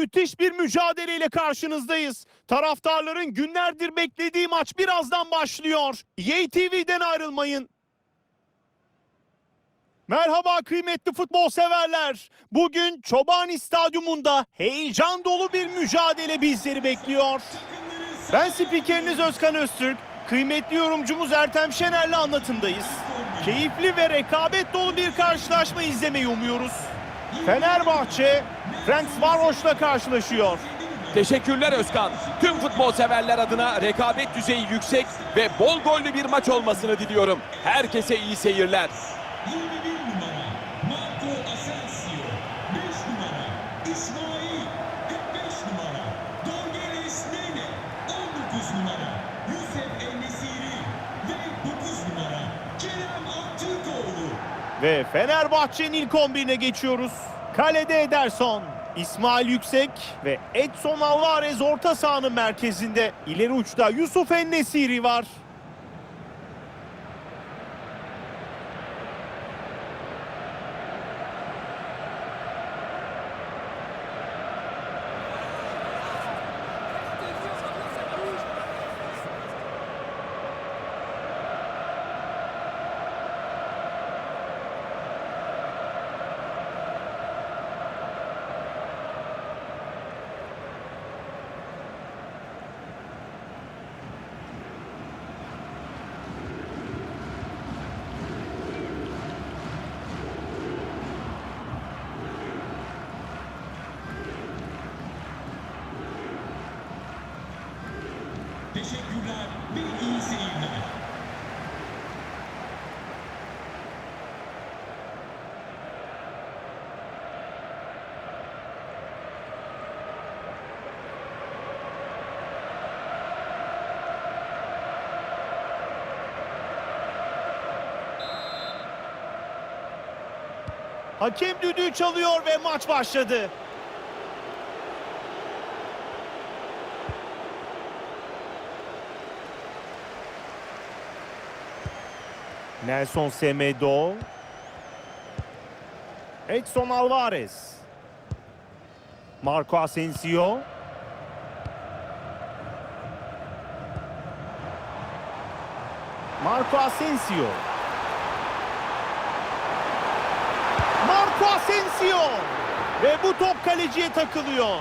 Müthiş bir mücadeleyle karşınızdayız. Taraftarların günlerdir beklediği maç birazdan başlıyor. EA TV'den ayrılmayın. Merhaba kıymetli futbol severler. Bugün Çobani Stadyumunda heyecan dolu bir mücadele bizleri bekliyor. Ben spikeriniz Özkan Öztürk. Kıymetli yorumcumuz Ertem Şener'le anlatımdayız. Keyifli ve rekabet dolu bir karşılaşma izlemeyi umuyoruz. Fenerbahçe, Frank Varoş'la karşılaşıyor. Teşekkürler Özkan. Tüm futbol severler adına rekabet düzeyi yüksek ve bol gollü bir maç olmasını diliyorum. Herkese iyi seyirler. 21 numara Marco Asensio 5 numara İsmail 45 numara Dorgeles Nene 19 numara Yusuf Enesiri ve 9 numara Kerem Aktürkoğlu Ve Fenerbahçe'nin ilk 11'ine geçiyoruz. Kalede Ederson, İsmail Yüksek ve Edson Alvarez orta sahanın merkezinde. İleri uçta Yusuf Ennesiri var. Hakem düdüğü çalıyor ve maç başladı. Nelson Semedo. Edson Alvarez. Marco Asensio. Marco Asensio. Marco Asensio. Ve bu top kaleciye takılıyor.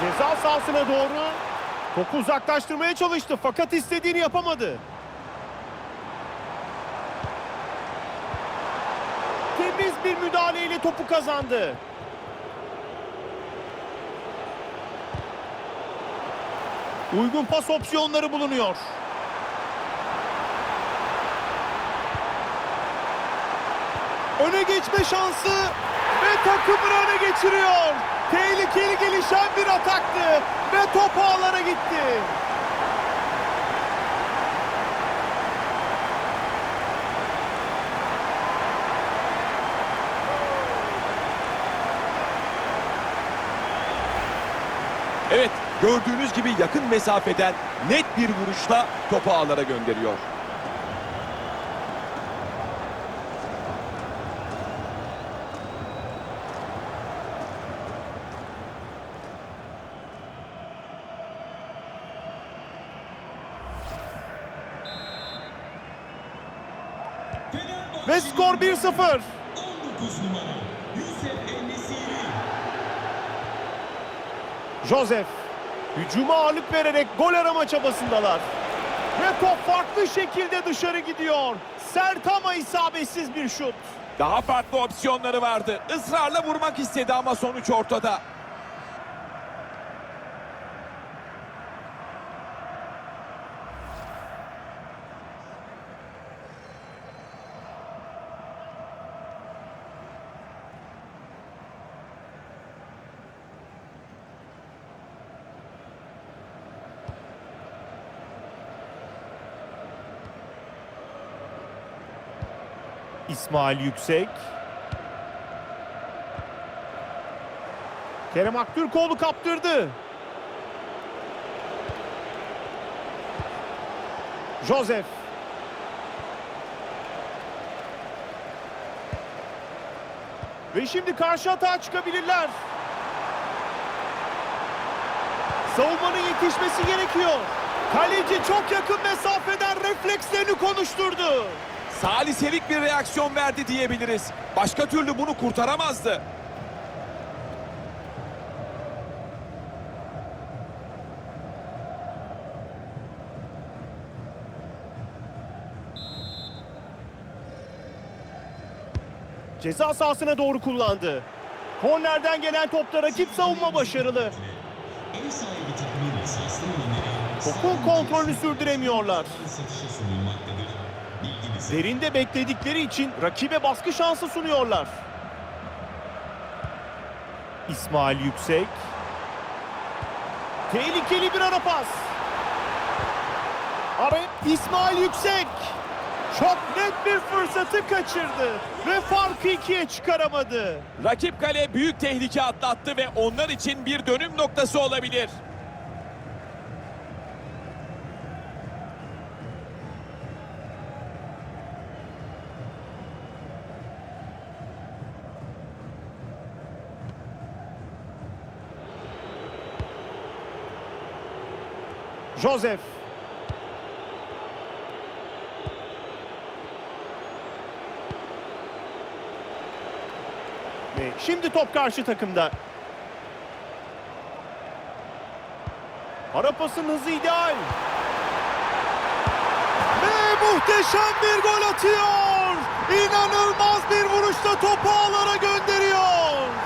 Ceza sahasına doğru topu uzaklaştırmaya çalıştı fakat istediğini yapamadı. Temiz bir müdahaleyle topu kazandı. Uygun pas opsiyonları bulunuyor. Öne geçme şansı ve takımını öne geçiriyor. Tehlikeli gelişen bir ataktı ve top ağlara gitti. Evet, gördüğünüz gibi yakın mesafeden net bir vuruşla topu ağlara gönderiyor. Ve skor 1-0. Joseph hücuma ağırlık vererek gol arama çabasındalar. Ve top farklı şekilde dışarı gidiyor. Sert ama isabetsiz bir şut. Daha farklı opsiyonları vardı. Israrla vurmak istedi ama sonuç ortada. İsmail Yüksek. Kerem Aktürkoğlu kaptırdı. Joseph. Ve şimdi karşı atağa çıkabilirler. Savunmanın yetişmesi gerekiyor. Kaleci çok yakın mesafeden reflekslerini konuşturdu. Saliselik bir reaksiyon verdi diyebiliriz. Başka türlü bunu kurtaramazdı. Ceza sahasına doğru kullandı. Kornerden gelen topta rakip savunma başarılı. Topun kontrolünü sürdüremiyorlar. Derinde bekledikleri için rakibe baskı şansı sunuyorlar. İsmail Yüksek. Tehlikeli bir ara pas. Arayıp İsmail Yüksek. Çok net bir fırsatı kaçırdı ve farkı ikiye çıkaramadı. Rakip kale büyük tehlike atlattı ve onlar için bir dönüm noktası olabilir. Joseph. Ve şimdi top karşı takımda. Ara pasın hızı ideal. Ve muhteşem bir gol atıyor. İnanılmaz bir vuruşla topu ağlara gönderiyor.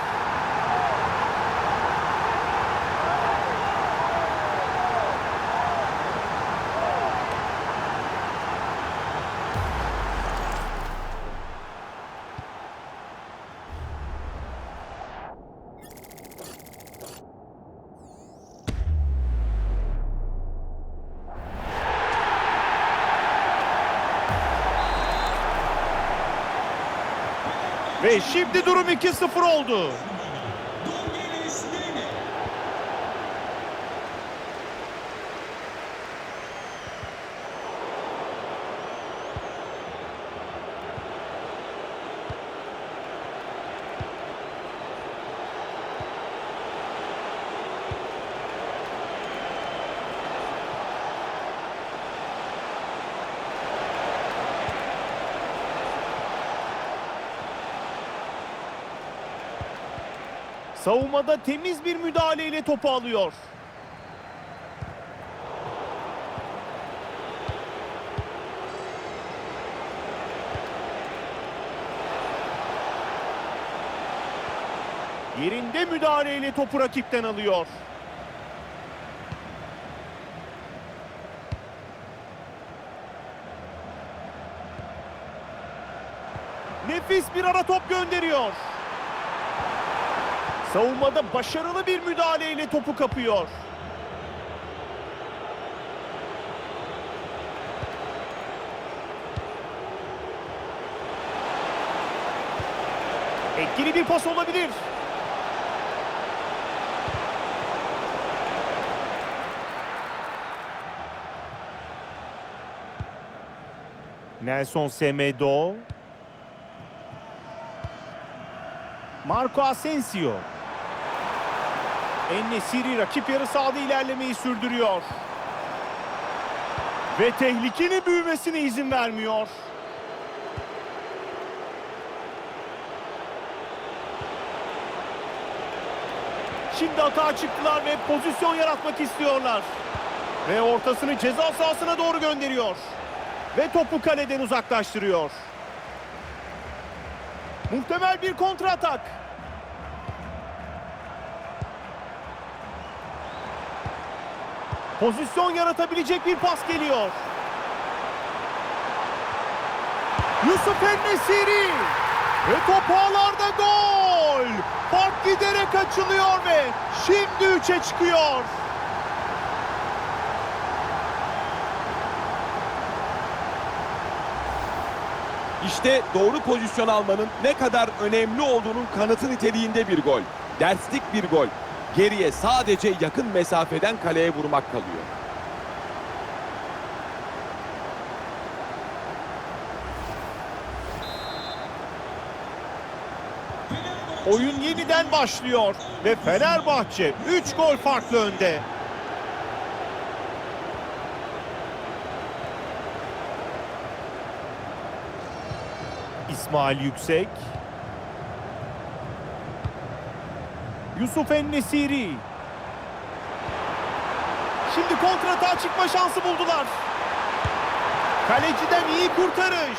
Ve şimdi durum 2-0 oldu. Savunmada temiz bir müdahaleyle topu alıyor. Yerinde müdahaleyle topu rakipten alıyor. Nefis bir ara top gönderiyor. Savunmada başarılı bir müdahaleyle topu kapıyor. Etkili bir pas olabilir. Nelson Semedo. Marco Asensio. Ennesiri rakip yarı sahada ilerlemeyi sürdürüyor. Ve tehlikenin büyümesine izin vermiyor. Şimdi atağa çıktılar ve pozisyon yaratmak istiyorlar. Ve ortasını ceza sahasına doğru gönderiyor. Ve topu kaleden uzaklaştırıyor. Muhtemel bir kontra Pozisyon yaratabilecek bir pas geliyor. Yusuf Ennesiri. Ve top ağlarda gol. Fark giderek açılıyor ve şimdi 3'e çıkıyor. İşte doğru pozisyon almanın ne kadar önemli olduğunun kanıtı niteliğinde bir gol. Derslik bir gol. Geriye sadece yakın mesafeden kaleye vurmak kalıyor. Oyun yeniden başlıyor ve Fenerbahçe 3 gol farklı önde. İsmail Yüksek. Yusuf Ennesiri. Şimdi kontratağa çıkma şansı buldular. Kaleciden iyi kurtarış.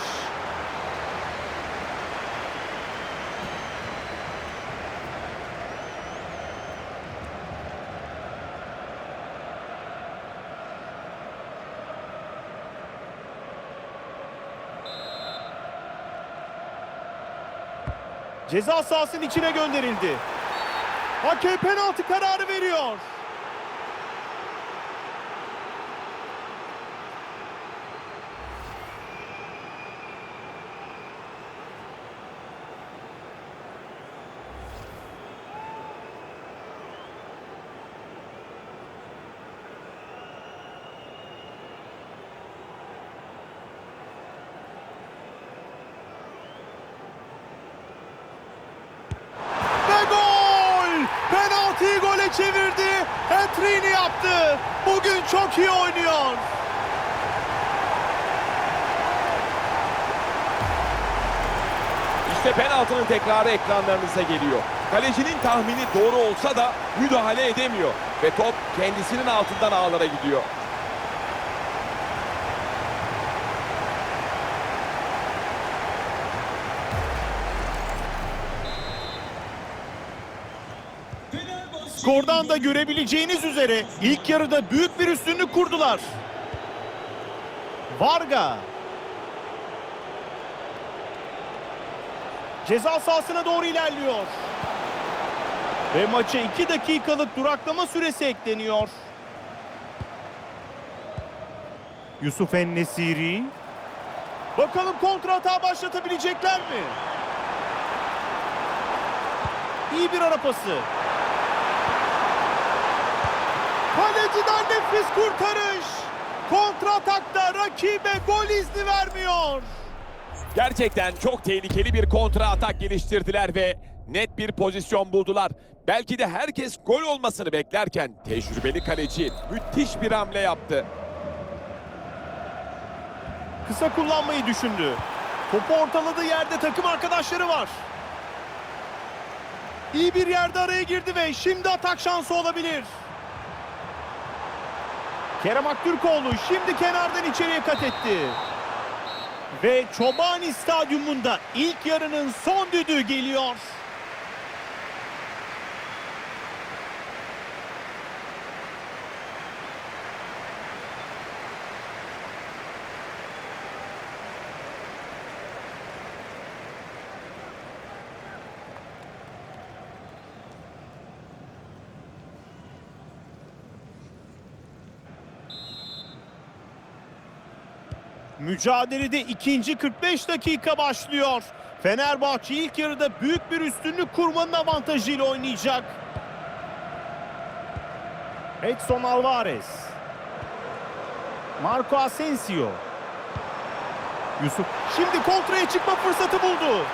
Ceza sahasının içine gönderildi. Hakem penaltı kararı veriyor. Ve gol! Penaltıyı gole çevirdi. Hat-trick'ini yaptı. Bugün çok iyi oynuyor. İşte penaltının tekrarı ekranlarınıza geliyor. Kalecinin tahmini doğru olsa da müdahale edemiyor. Ve top kendisinin altından ağlara gidiyor. Skordan da görebileceğiniz üzere ilk yarıda büyük bir üstünlük kurdular. Varga. Ceza sahasına doğru ilerliyor. Ve maça 2 dakikalık duraklama süresi ekleniyor. Yusuf Ennesiri. Bakalım kontra hata başlatabilecekler mi? İyi bir ara pası. Kaleciden nefis kurtarış. Kontratakta rakibe gol izni vermiyor. Gerçekten çok tehlikeli bir kontra atak geliştirdiler ve net bir pozisyon buldular. Belki de herkes gol olmasını beklerken tecrübeli kaleci müthiş bir hamle yaptı. Kısa kullanmayı düşündü. Topu ortaladığı yerde takım arkadaşları var. İyi bir yerde araya girdi ve şimdi atak şansı olabilir. Kerem Aktürkoğlu şimdi kenardan içeriye kat etti. Ve Çobani Stadyumunda ilk yarının son düdüğü geliyor. Mücadelede ikinci 45 dakika başlıyor. Fenerbahçe ilk yarıda büyük bir üstünlük kurmanın avantajıyla oynayacak. Edson Alvarez. Marco Asensio. Yusuf şimdi kontraya çıkma fırsatı buldu.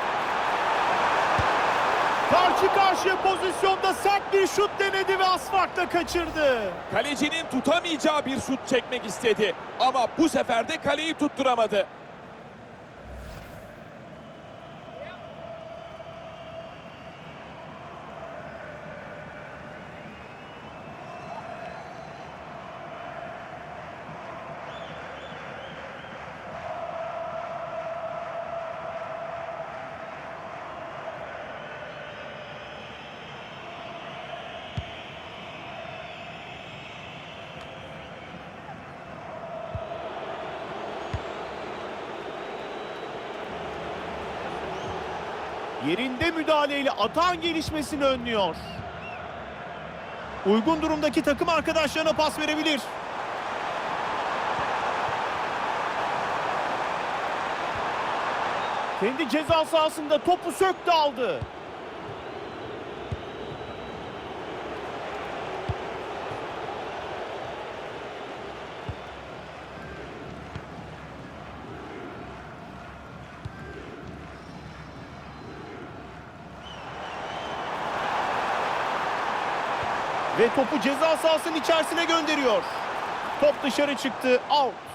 Karşı karşıya pozisyonda sert bir şut denedi ve asfakla kaçırdı. Kalecinin tutamayacağı bir şut çekmek istedi ama bu sefer de kaleyi tutturamadı. Yerinde müdahaleyle atağın gelişmesini önlüyor. Uygun durumdaki takım arkadaşlarına pas verebilir. Kendi ceza sahasında topu söktü aldı. Ve topu ceza sahasının içerisine gönderiyor. Top dışarı çıktı. Out.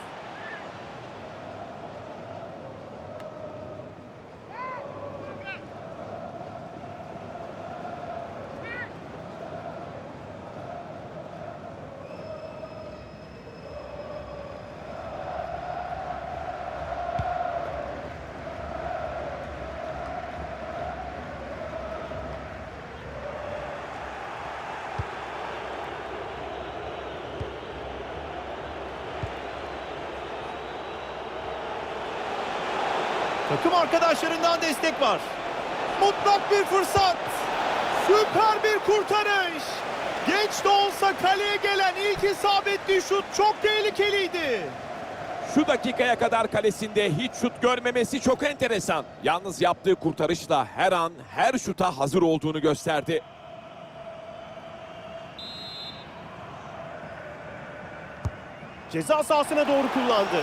Takım arkadaşlarından destek var. Mutlak bir fırsat. Süper bir kurtarış. Geç de olsa kaleye gelen ilk isabetli şut çok tehlikeliydi. Şu dakikaya kadar kalesinde hiç şut görmemesi çok enteresan. Yalnız yaptığı kurtarışla her an her şuta hazır olduğunu gösterdi. Ceza sahasına doğru kullandı.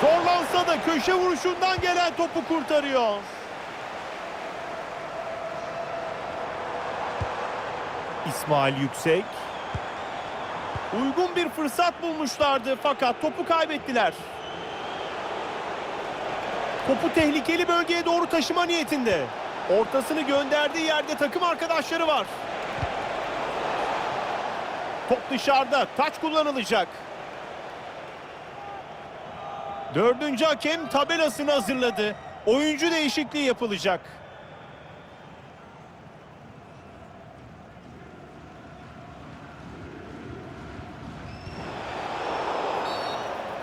Zorlansa da köşe vuruşundan gelen topu kurtarıyor. İsmail Yüksek. Uygun bir fırsat bulmuşlardı fakat topu kaybettiler. Topu tehlikeli bölgeye doğru taşıma niyetinde. Ortasını gönderdiği yerde takım arkadaşları var. Top dışarıda. Taç kullanılacak. Dördüncü hakem tabelasını hazırladı. Oyuncu değişikliği yapılacak.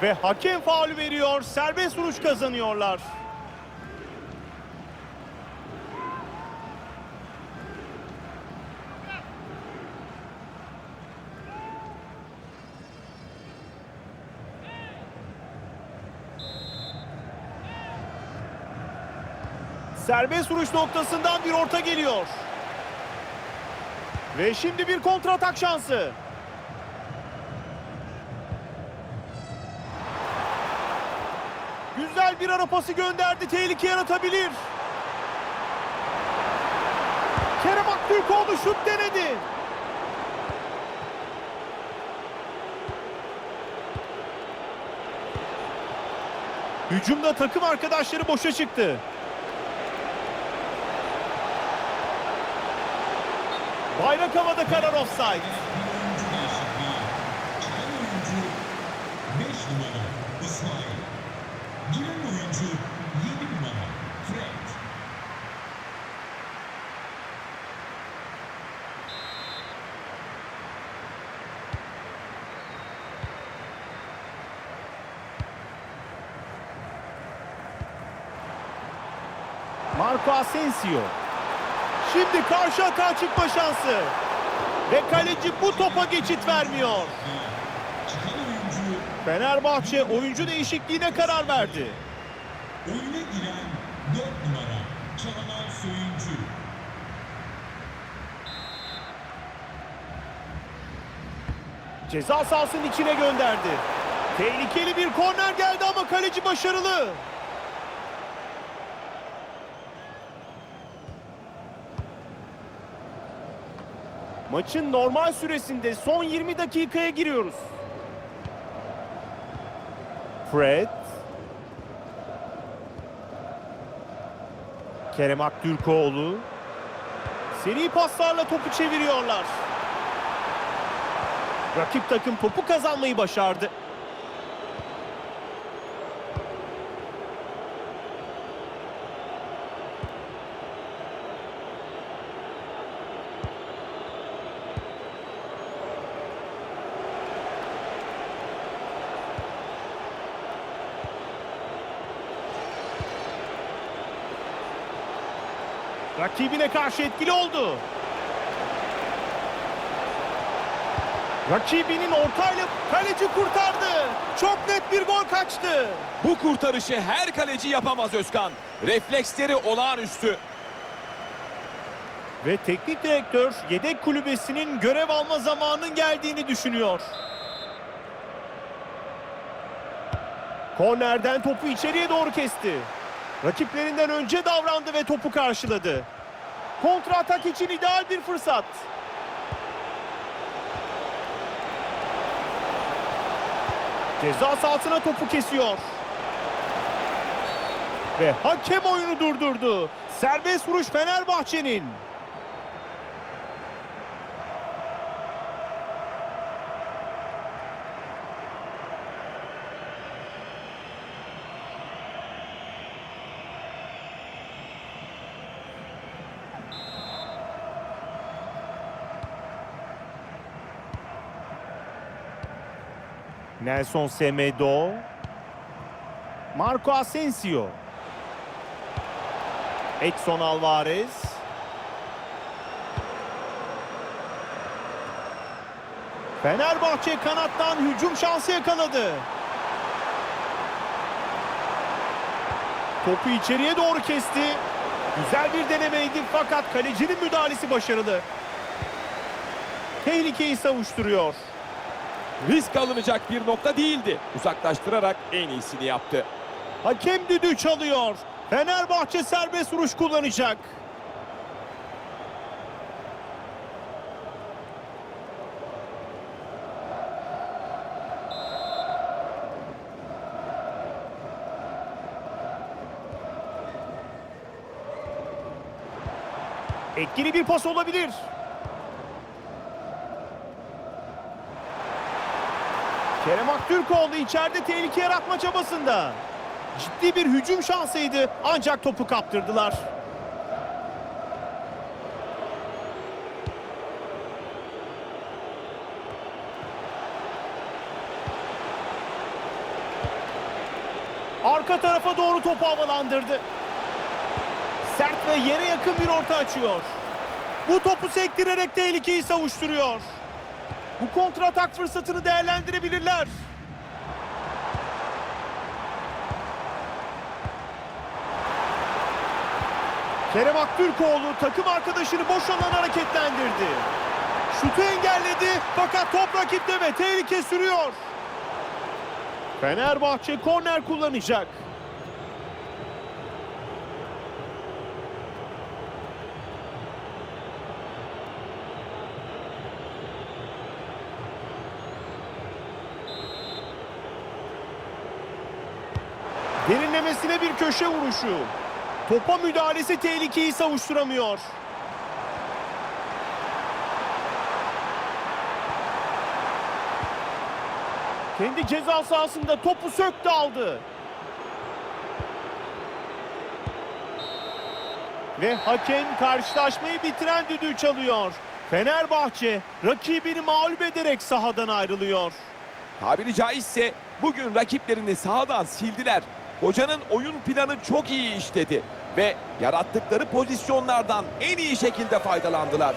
Ve hakem faulü veriyor. Serbest vuruş kazanıyorlar. Serbest vuruş noktasından bir orta geliyor. Ve şimdi bir kontratak şansı. Güzel bir ara pası gönderdi. Tehlike yaratabilir. Kerem Aktürkoğlu şut denedi. Hücumda takım arkadaşları boşa çıktı. Bayrak havada karar offside. Oyuncu değişikliği. Çıkan oyuncu 5 numara İsmail. Giren oyuncu 7 numara Fred. Marco Asensio. Şimdi karşı atağa çıkma şansı. Ve kaleci bu topa geçit vermiyor. Fenerbahçe oyuncu değişikliğine karar verdi. oyuna giren 4 numara Çağlar Söyüncü. Ceza sahasının içine gönderdi. Tehlikeli bir korner geldi ama kaleci başarılı. Maçın normal süresinde son 20 dakikaya giriyoruz. Fred. Kerem Aktürkoğlu. Seri paslarla topu çeviriyorlar. Rakip takım topu kazanmayı başardı. Rakibine karşı etkili oldu. Rakibinin ortayla kaleci kurtardı. Çok net bir gol kaçtı. Bu kurtarışı her kaleci yapamaz Özkan. Refleksleri olağanüstü. Ve teknik direktör yedek kulübesinin görev alma zamanının geldiğini düşünüyor. Kornerden topu içeriye doğru kesti. Rakiplerinden önce davrandı ve topu karşıladı. Kontra atak için ideal bir fırsat. Ceza sahasına topu kesiyor. Ve hakem oyunu durdurdu. Serbest vuruş Fenerbahçe'nin. Nelson Semedo. Marco Asensio. Edson Alvarez. Fenerbahçe kanattan hücum şansı yakaladı. Topu içeriye doğru kesti. Güzel bir denemeydi fakat kalecinin müdahalesi başarılı. Tehlikeyi savuşturuyor. Risk alınacak bir nokta değildi. Uzaklaştırarak en iyisini yaptı. Hakem düdüğü çalıyor. Fenerbahçe serbest vuruş kullanacak. Etkili bir pas olabilir. Kerem Aktürkoğlu içeride tehlike yaratma çabasında. Ciddi bir hücum şansıydı ancak topu kaptırdılar. Arka tarafa doğru topu havalandırdı. Sert ve yere yakın bir orta açıyor. Bu topu sektirerek tehlikeyi savuşturuyor. Bu kontratak fırsatını değerlendirebilirler. Kerem Aktürkoğlu takım arkadaşını boş alan hareketlendirdi. Şutu engelledi fakat top rakipte ve tehlike sürüyor. Fenerbahçe korner kullanacak. Derinlemesine bir köşe vuruşu. Topa müdahalesi tehlikeyi savuşturamıyor. Kendi ceza sahasında topu söktü aldı. Ve hakem karşılaşmayı bitiren düdüğü çalıyor. Fenerbahçe rakibini mağlup ederek sahadan ayrılıyor. Tabiri caizse bugün rakiplerini sahadan sildiler. Hocanın oyun planı çok iyi işledi ve yarattıkları pozisyonlardan en iyi şekilde faydalandılar.